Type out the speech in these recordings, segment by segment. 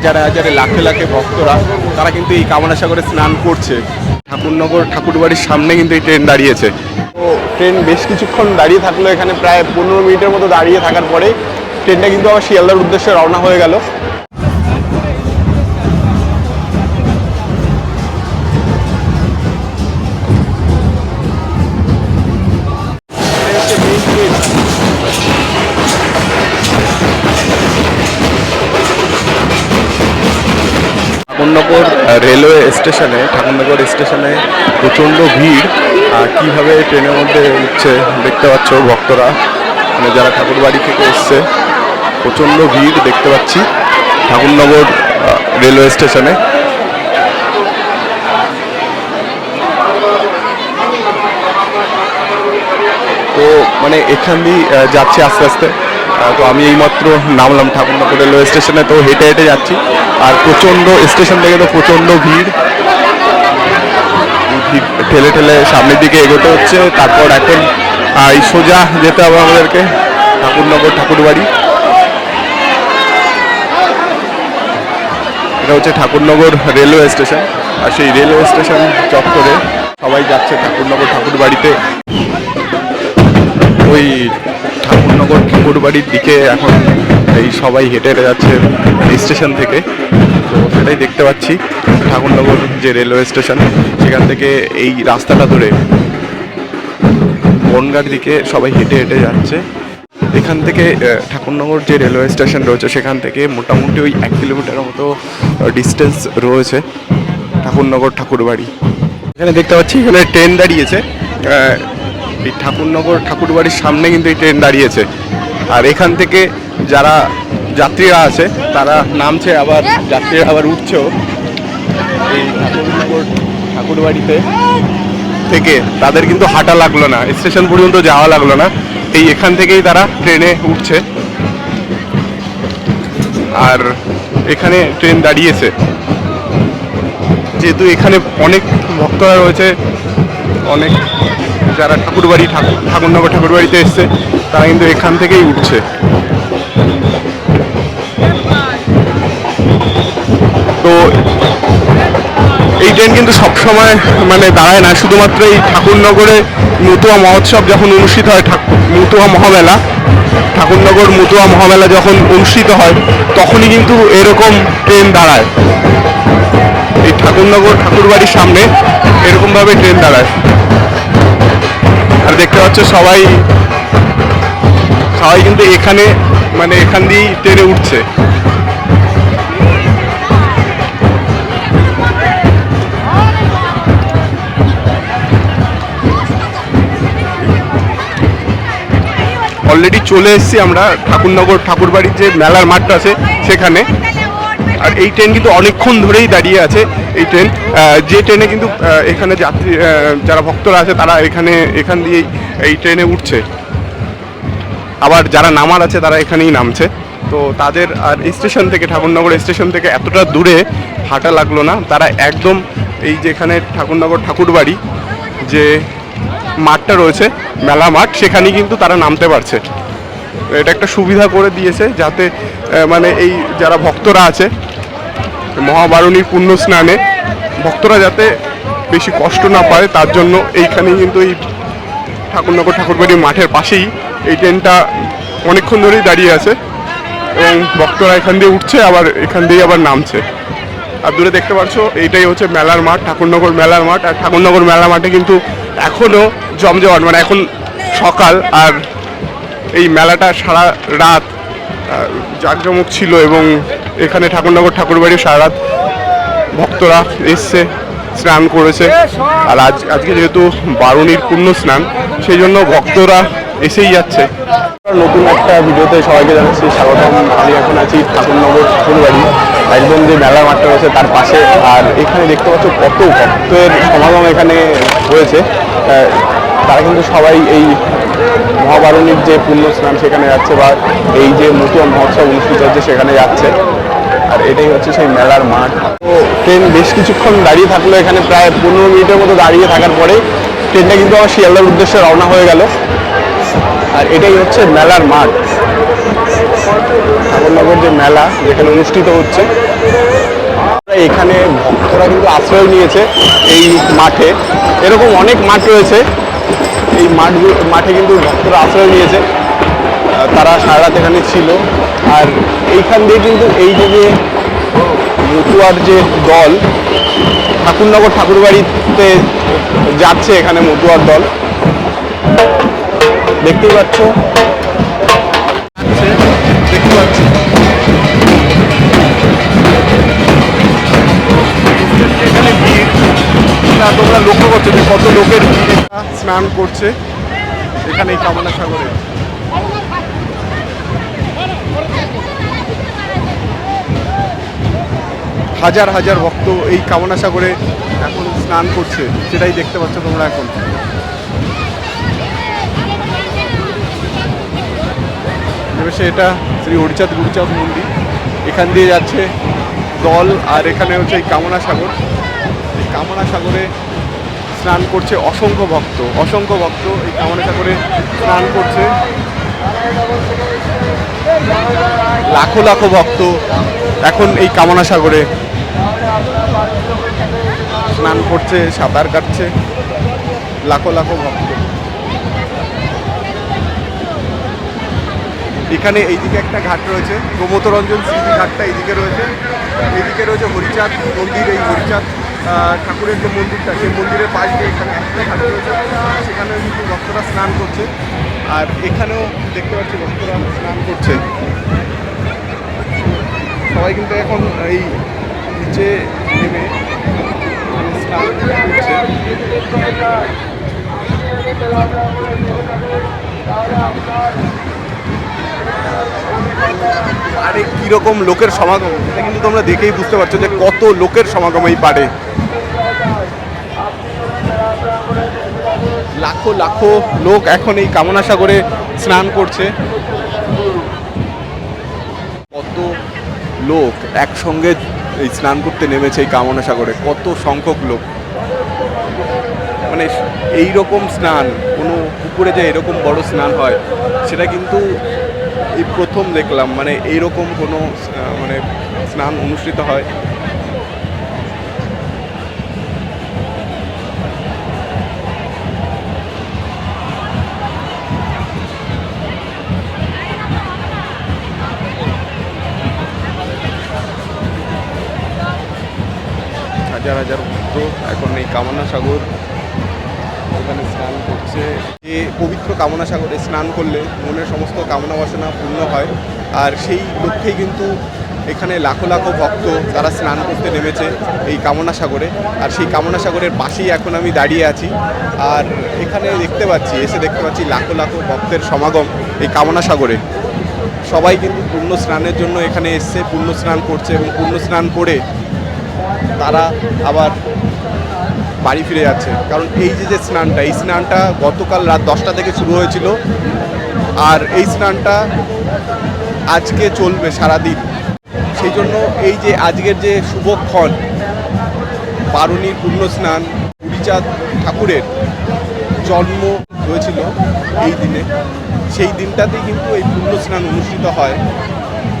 হাজারে হাজারে, লাখে লাখে ভক্তরা, তারা কিন্তু এই কামনা সাগরে স্নান করছে। ঠাকুরনগর ঠাকুরবাড়ির সামনে কিন্তু এই ট্রেন দাঁড়িয়েছে। তো ট্রেন বেশ কিছুক্ষণ দাঁড়িয়ে থাকল, এখানে প্রায় পনেরো মিনিটের মতো দাঁড়িয়ে থাকার পরে ট্রেনটা কিন্তু আবার শিয়ালদার উদ্দেশ্যে রওনা হয়ে গেল। ঠাকুরনগর রেলওয়ে স্টেশনে, ঠাকুরনগর স্টেশনে প্রচণ্ড ভিড়। আর কীভাবে ট্রেনের মধ্যে উঠছে দেখতে পাচ্ছ ভক্তরা মানে যারা ঠাকুর বাড়ি থেকে এসছে, প্রচণ্ড ভিড় দেখতে পাচ্ছি ঠাকুরনগর রেলওয়ে স্টেশনে। তো মানে এখান দিয়ে যাচ্ছি আস্তে আস্তে। তো আমি এইমাত্র নামলাম ঠাকুরনগর রেলওয়ে স্টেশনে, তো হেঁটে হেঁটে যাচ্ছি। আর প্রচণ্ড স্টেশন থেকে তো প্রচণ্ড ভিড়। ঠেলে ঠেলে সামনের দিকে এগোতে হচ্ছে, তারপর এখন এই সোজা যেতে হবে আমাদেরকে, ঠাকুরনগর ঠাকুরবাড়ি। এটা হচ্ছে ঠাকুরনগর রেলওয়ে স্টেশন, আর সেই রেলওয়ে স্টেশন চত্বরে সবাই যাচ্ছে ঠাকুরনগর ঠাকুরবাড়িতে। ওই ঠাকুরনগর ঠাকুরবাড়ির দিকে এখন এই সবাই হেঁটে হেঁটে যাচ্ছে স্টেশন থেকে। তো সেটাই দেখতে পাচ্ছি, ঠাকুরনগর যে রেলওয়ে স্টেশন, সেখান থেকে এই রাস্তাটা ধরে বনগার দিকে সবাই হেঁটে হেঁটে যাচ্ছে। এখান থেকে ঠাকুরনগর যে রেলওয়ে স্টেশন রয়েছে, সেখান থেকে মোটামুটি ওই এক কিলোমিটারের মতো ডিস্টেন্স রয়েছে ঠাকুরনগর ঠাকুরবাড়ি এখানে দেখতে পাচ্ছি, এখানে ট্রেন দাঁড়িয়েছে। এই ঠাকুরনগর ঠাকুরবাড়ির সামনে কিন্তু এই ট্রেন দাঁড়িয়েছে। আর এখান থেকে যারা যাত্রীরা আছে, তারা নামছে আবার, যাত্রীরা আবার উঠছেও। এই ঠাকুরনগর ঠাকুরবাড়িতে থেকে তাদের কিন্তু হাঁটা লাগল না, স্টেশন পর্যন্ত যাওয়া লাগল না। এই এখান থেকেই তারা ট্রেনে উঠছে। আর এখানে ট্রেন দাঁড়িয়েছে। যেহেতু এখানে অনেক ভক্তরা রয়েছে, অনেক যারা ঠাকুরবাড়ি ঠাকুর ঠাকুরনগর ঠাকুরবাড়িতে এসছে, তারা কিন্তু এখান থেকেই উঠছে। তো এই ট্রেন কিন্তু সবসময় মানে দাঁড়ায় না, শুধুমাত্র এই ঠাকুরনগরে মতুয়া মহোৎসব যখন অনুষ্ঠিত হয় মুতুয়া মহামেলা, ঠাকুরনগর মুতুয়া মহামেলা যখন অনুষ্ঠিত হয়, তখনই কিন্তু এরকম ট্রেন দাঁড়ায়। এই ঠাকুরনগর ঠাকুরবাড়ির সামনে এরকমভাবে ট্রেন দাঁড়ায়। আর দেখতে পাচ্ছ সবাই সবাই কিন্তু এখানে মানে এখান দিয়েই ট্রেনে উঠছে। অলরেডি চলে এসেছি আমরা ঠাকুরনগর ঠাকুরবাড়ির যে মেলার মাঠটা আছে, সেখানে। আর এই ট্রেন কিন্তু অনেকক্ষণ ধরেই দাঁড়িয়ে আছে, এই ট্রেন যে ট্রেনে কিন্তু এখানে যাত্রী যারা ভক্তরা আছে, তারা এখানে, এখান দিয়েই এই ট্রেনে উঠছে। আবার যারা নামার আছে, তারা এখানেই নামছে। তো তাদের আর স্টেশন থেকে, ঠাকুরনগর স্টেশন থেকে এতটা দূরে হাঁটা লাগল না। তারা একদম এই যেখানে ঠাকুরনগর ঠাকুরবাড়ি, যে মাঠটা রয়েছে, মেলা মাঠ, সেখানেই কিন্তু তারা নামতে পারছে। এটা একটা সুবিধা করে দিয়েছে, যাতে মানে এই যারা ভক্তরা আছে মহাবারণীর পুণ্য স্নানে ভক্তরা যাতে বেশি কষ্ট না পায়, তার জন্য এইখানেই কিন্তু এই ঠাকুরনগর ঠাকুরবাড়ির মাঠের পাশেই এই ট্রেনটা অনেকক্ষণ ধরেই দাঁড়িয়ে আছে এবং ভক্তরা এখান দিয়ে উঠছে, আবার এখান দিয়ে আবার নামছে। আর দূরে দেখতে পাচ্ছ, এইটাই হচ্ছে মেলার মাঠ, ঠাকুরনগর মেলার মাঠ। আর ঠাকুরনগর মেলা মাঠে কিন্তু এখনও জমজমাট মানে এখন সকাল, আর এই মেলাটা সারা রাত জাঁকজমক ছিল এবং এখানে ঠাকুরনগর ঠাকুরবাড়ি সারা রাত ভক্তরা এসছে, স্নান করেছে। আর আজ, আজকে যেহেতু বারুণীর পূর্ণ স্নান, সেই জন্য ভক্তরা এসেই যাচ্ছে। নতুন একটা ভিডিওতে সবাইকে জানাচ্ছি, স্বাগতম। আমি এখন আছি ঠাকুরনগর ঠাকুরবাড়ি একদম যে মেলা মাঠটা রয়েছে তার পাশে। আর এখানে দেখতে পাচ্ছ কত ভক্তের সমাগম এখানে হয়েছে। তারা কিন্তু সবাই এই মহাবারণীর যে পুণ্য স্নান সেখানে যাচ্ছে বা এই যে নতুন মহোৎসব অনুষ্ঠিত হচ্ছে সেখানে যাচ্ছে। আর এটাই হচ্ছে সেই মেলার মাঠ। তো ট্রেন বেশ কিছুক্ষণ দাঁড়িয়ে থাকল এখানে, প্রায় পনেরো মিনিটের মতো দাঁড়িয়ে থাকার পরে ট্রেনটা কিন্তু আমার শিয়ালদার উদ্দেশ্যে রওনা হয়ে গেল। আর এটাই হচ্ছে মেলার মাঠ। ঠাকুরনগর যে মেলা যেখানে অনুষ্ঠিত হচ্ছে এখানে ভক্তরা কিন্তু আশ্রয় নিয়েছে এই মাঠে। এরকম অনেক মাঠ রয়েছে। এই মাঠ মাঠে কিন্তু ভক্তরা আশ্রয় নিয়েছে। তারা সারা রাত এখানে ছিল। আর এইখান দিয়ে কিন্তু এই যে যে মতুয়ার যে দল, ঠাকুরনগর ঠাকুরবাড়িতে যাচ্ছে এখানে মতুয়ার দল। দেখতেই পাচ্ছ। দেখতে পাচ্ছি। তোমরা লক্ষ্য করছ যে কত লোকের ভিড়। স্নান করছে। এখানে কামনা সাগরে। হাজার হাজার ভক্ত এই কামনা সাগরে এখন স্নান করছে। সেটাই দেখতে পাচ্ছ তোমরা এখন। এবার এটা শ্রী হরিচাঁদ গুরুচাঁদ মন্দির। এখান দিয়ে যাচ্ছে দল আর এখানে হচ্ছে এই কামনা সাগর। এই কামনা সাগরে স্নান করছে অসংখ্য ভক্ত অসংখ্য ভক্ত এই কামনা সাগরে স্নান করছে। লাখো লাখো ভক্ত এখন এই কামনা সাগরে স্নান করছে, সাঁতার কাটছে, লাখো লাখো ভক্ত। এখানে এইদিকে একটা ঘাট রয়েছে প্রমোদরঞ্জন স্মৃতি ঘাটটা এইদিকে রয়েছে। এইদিকে রয়েছে হরিচাঁদ মন্দির, এই হরিচাঁদ ঠাকুরের যে মন্দিরটা, সেই মন্দিরের পাশ দিয়ে এখানে একটা ঘাট রয়েছে। সেখানেও কিন্তু ভক্তরা স্নান করছে। আর এখানেও দেখতে পাচ্ছি ভক্তরা স্নান করছে। সবাই কিন্তু এখন এই নিচে নেমে স্নান করছে। আরে কীরকম লোকের সমাগম? এটা কিন্তু তোমরা দেখেই বুঝতে পারছ যে কত লোকের সমাগম এই পারে লাখো লাখো লোক এখন এই কামনা সাগরে স্নান করছে। কত লোক একসঙ্গে এই স্নান করতে নেমেছে এই কামনা সাগরে কত সংখ্যক লোক। মানে এই রকম স্নান, কোনো পুকুরে যে এরকম বড় স্নান হয়, সেটা কিন্তু এই প্রথম দেখলাম মানে এইরকম কোনো মানে স্নান অনুষ্ঠিত হয়? হাজার হাজার ভক্ত এখন এই কামনা সাগর এখানে স্নান করছে। যে পবিত্র কামনা সাগরে স্নান করলে মনের সমস্ত কামনা বাসনা পূর্ণ হয়। আর সেই লক্ষ্যেই কিন্তু এখানে লাখো লাখো ভক্ত তারা স্নান করতে নেমেছে এই কামনা সাগরে। আর সেই কামনা সাগরের পাশেই এখন আমি দাঁড়িয়ে আছি। আর এখানে দেখতে পাচ্ছি, এসে দেখতে পাচ্ছি লাখো লাখো ভক্তের সমাগম এই কামনা সাগরে। সবাই কিন্তু পূর্ণ স্নানের জন্য এখানে এসছে, পূর্ণ স্নান করছে এবং পূর্ণ স্নান করে তারা আবার বাড়ি ফিরে যাচ্ছে। কারণ এই যে যে স্নানটা, এই স্নানটা গতকাল রাত দশটা থেকে শুরু হয়েছিল। আর এই স্নানটা আজকে চলবে সারাদিন। সেই জন্য এই যে আজকের যে শুভক্ষণ বারুণীর পূর্ণ স্নান পুরীচাঁদ ঠাকুরের জন্ম হয়েছিল এই দিনে। সেই দিনটাতেই কিন্তু এই পূর্ণ স্নান অনুষ্ঠিত হয়।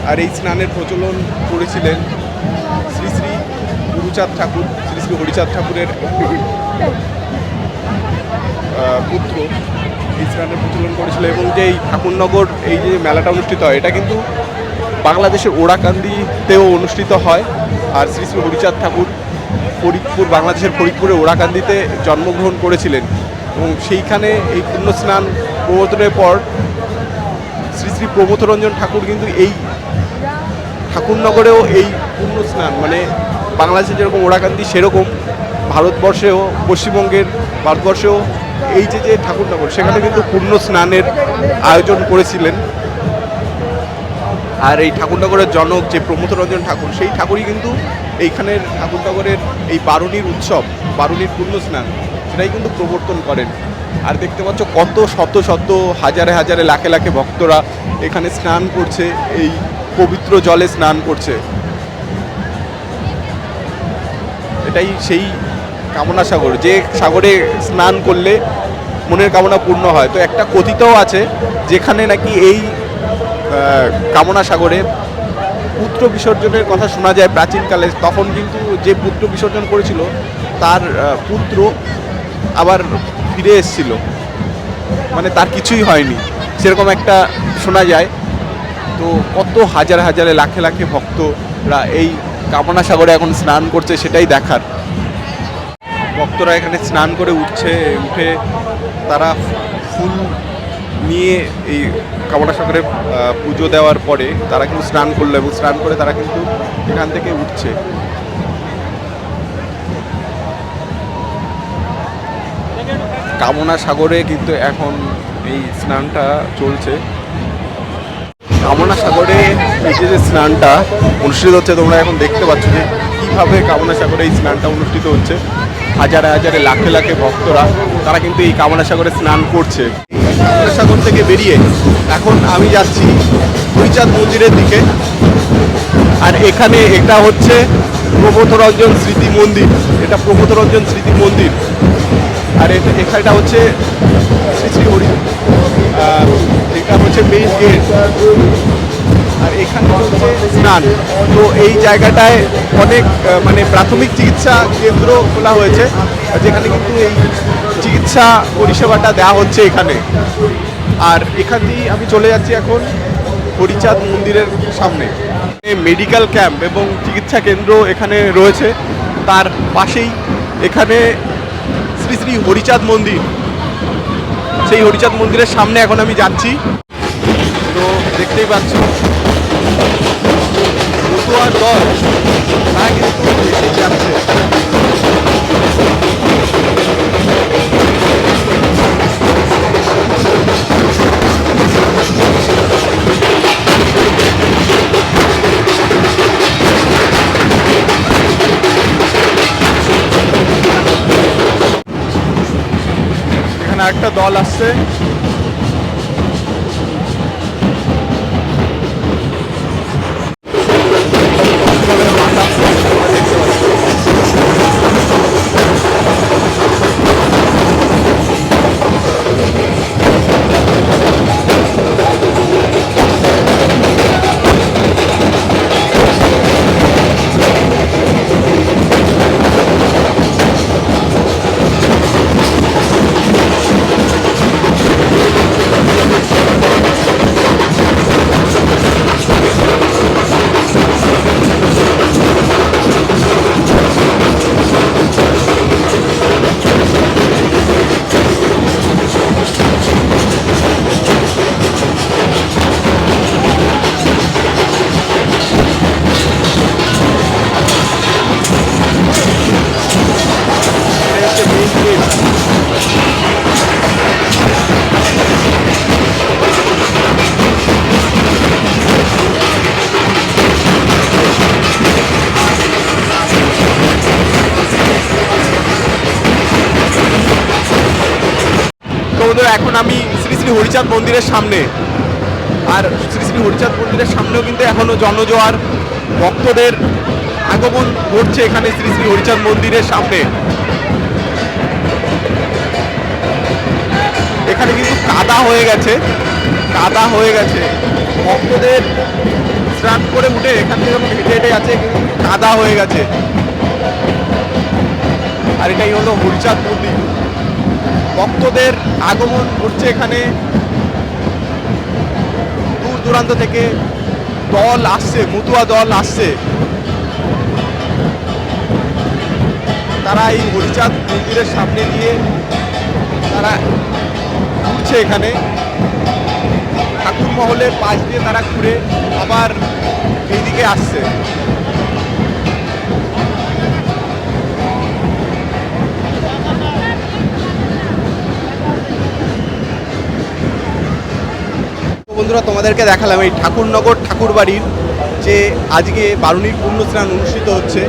আর এই স্নানের প্রচলন করেছিলেন গুরুচাঁদ ঠাকুর শ্রী শ্রী হরিচাঁদ ঠাকুরের পুত্র এই স্নানের প্রচলন করেছিল এবং যে এই ঠাকুরনগর এই যে মেলাটা অনুষ্ঠিত হয়, এটা কিন্তু বাংলাদেশের ওড়াকান্দিতেও অনুষ্ঠিত হয়। আর শ্রী শ্রী হরিচাঁদ ঠাকুর ফরিদপুর, বাংলাদেশের ফরিদপুরে ওড়াকান্দিতে জন্মগ্রহণ করেছিলেন এবং সেইখানে এই পুণ্য স্নান প্রবর্তনের পর শ্রী শ্রী প্রমথরঞ্জন ঠাকুর কিন্তু এই ঠাকুরনগরেও এই পুণ্য স্নান মানে বাংলাদেশে যেরকম ওড়াকান্দি সেরকম ভারতবর্ষেও, পশ্চিমবঙ্গের ভারতবর্ষেও এই যে যে ঠাকুরনগর সেখানে কিন্তু পূর্ণ স্নানের আয়োজন করেছিলেন। আর এই ঠাকুর ঠাকুরনগরের জনক, যে প্রমথরঞ্জন ঠাকুর, সেই ঠাকুরই কিন্তু এইখানের ঠাকুরনগরের এই বারুণীর উৎসব, বারুণীর পূর্ণ স্নান, সেটাই কিন্তু প্রবর্তন করেন। আর দেখতে পাচ্ছ কত শত শত, হাজারে হাজারে, লাখে লাখে ভক্তরা এখানে স্নান করছে, এই পবিত্র জলে স্নান করছে। এটাই সেই কামনা সাগর। যে সাগরে স্নান করলে মনের কামনা পূর্ণ হয়। তো একটা কথিতও আছে, যেখানে নাকি এই কামনা সাগরে পুত্র বিসর্জনের কথা শোনা যায় প্রাচীনকালে। তখন কিন্তু যে পুত্র বিসর্জন করেছিল, তার পুত্র আবার ফিরে এসেছিল। মানে তার কিছুই হয়নি। সেরকম একটা শোনা যায়। তো কত হাজার হাজারে, লাখে লাখে ভক্তরা এই কামনা সাগরে এখন স্নান করছে, সেটাই দেখার। ভক্তরা এখানে স্নান করে উঠছে, উঠে তারা ফুল নিয়ে এই কামনা সাগরে পুজো দেওয়ার পরে তারা কিন্তু স্নান করল এবং স্নান করে তারা কিন্তু এখান থেকে উঠছে। কামনা সাগরে কিন্তু এখন এই স্নানটা চলছে। কামনা সাগরে এই যে স্নানটা অনুষ্ঠিত হচ্ছে, তোমরা এখন দেখতে পাচ্ছ যে কীভাবে কামনা সাগরে এই স্নানটা অনুষ্ঠিত হচ্ছে। হাজারে হাজারে, লাখে লাখে ভক্তরা, তারা কিন্তু এই কামনা সাগরে স্নান করছে। কামনা সাগর থেকে বেরিয়ে এখন আমি যাচ্ছি হরিচাঁদ মন্দিরের দিকে। আর এখানে এটা হচ্ছে প্রবোধরঞ্জন স্মৃতি মন্দির। এটা প্রবোধরঞ্জন স্মৃতি মন্দির। আর এটা এখানটা হচ্ছে শ্রী শ্রী হরি এটা হচ্ছে মেইন গেট আর এখানে হচ্ছে স্নান। তো এই জায়গাটায় অনেক মানে প্রাথমিক চিকিৎসা কেন্দ্র খোলা হয়েছে, যেখানে কিন্তু এই চিকিৎসা পরিষেবাটা দেওয়া হচ্ছে এখানে। আর এখান দিয়েই আমি চলে যাচ্ছি এখন হরিচাঁদ মন্দিরের সামনে। মেডিকেল ক্যাম্প এবং চিকিৎসা কেন্দ্র এখানে রয়েছে। তার পাশেই এখানে শ্রী শ্রী হরিচাঁদ মন্দির। সেই হরিচাঁদ মন্দিরের সামনে এখন আমি যাচ্ছি। তো দেখতেই পাচ্ছ। আর দশ। তারা কিন্তু এসে যাচ্ছে। একটা দল আসছে। বন্ধুরা এখন আমি শ্রী শ্রী হরিচাঁদ মন্দিরের সামনে। আর শ্রী শ্রী হরিচাঁদ মন্দিরের সামনেও কিন্তু এখনও জনজোয়ার, ভক্তদের আগমন ঘটছে এখানে শ্রী শ্রী হরিচাঁদ মন্দিরের সামনে। এখানে কিন্তু কাদা হয়ে গেছে, কাদা হয়ে গেছে। ভক্তদের স্নান করে উঠে এখান থেকে যখন হেঁটে হেঁটে কিন্তু কাদা হয়ে গেছে। আর এটাই হলো হরিচাঁদ মন্দির। ভক্তদের আগমন ঘটছে এখানে। দূর দূরান্ত থেকে দল আসছে, মতুয়া দল আসছে। তারা এই হরিচাঁদ মন্দিরের সামনে দিয়ে তারা ঘুরছে এখানে। ঠাকুর মহলের পাশ দিয়ে তারা ঘুরে আবার এইদিকে আসছে। বন্ধুরা, তোমাদেরকে দেখালাম এই ঠাকুরনগর ঠাকুরবাড়ির যে আজকে বারুণীর পূর্ণ স্নান অনুষ্ঠিত হচ্ছে।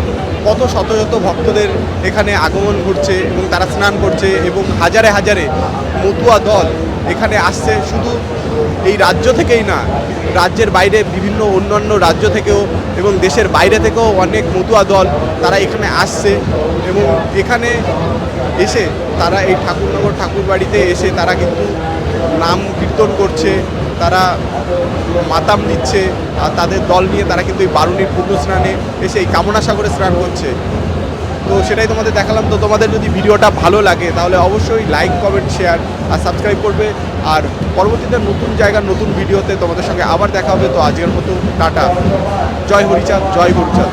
কত শত শত ভক্তদের এখানে আগমন ঘটছে এবং তারা স্নান করছে এবং হাজারে হাজারে মতুয়া দল এখানে আসছে। শুধু এই রাজ্য থেকেই না, রাজ্যের বাইরে বিভিন্ন অন্যান্য রাজ্য থেকেও এবং দেশের বাইরে থেকেও অনেক মতুয়া দল তারা এখানে আসছে এবং এখানে এসে তারা এই ঠাকুরনগর ঠাকুরবাড়িতে এসে তারা কিন্তু নাম কীর্তন করছে। তারা মাতাম নিচ্ছে আর তাদের দল নিয়ে তারা কিন্তু এই বারুণীর পুণ্য স্নানে এসে এই কামনা সাগরে স্নান করছে। তো সেটাই তোমাদের দেখালাম। তো তোমাদের যদি ভিডিওটা ভালো লাগে, তাহলে অবশ্যই লাইক কমেন্ট শেয়ার আর সাবস্ক্রাইব করবে। আর পরবর্তীতে নতুন জায়গার নতুন ভিডিওতে তোমাদের সঙ্গে আবার দেখা হবে। তো আজকের মতো টাটা। জয় হরিচাঁদ, জয় গুরুচাঁদ